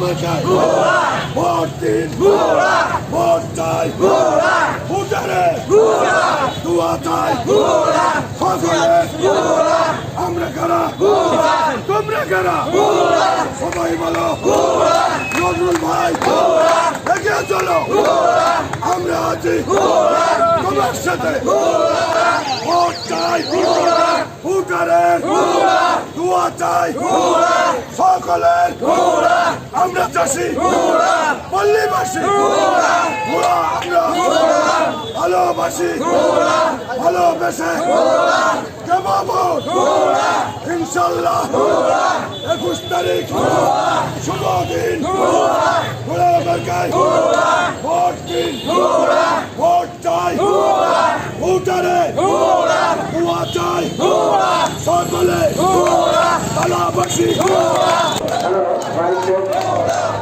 আমরা চাই ভোট দিন। ভোট চাই। ভোটারে। দোয়া চাই সকলে আমরা কারা? তোমরা কারা? সবাই বলো। নজরুল ভাই। এগিয়ে চলো। আমরা আছি তোমার সাথে। ভোট চাই। ভোটারের দোয়া চাই সকলের আমরা চাষি। পল্লীবাসী। ঘোড়া আমরা। ভালোবাসি। ভালোবেসে। দেব ভোট ইনশাল্লাহ। একুশ তারিখ। শুভ দিন। ঘোড়া বারকায় ভোট দিন। ভোট চাই। ভোটারে। চাই সকলে ভালোবাসি আপনারা সকল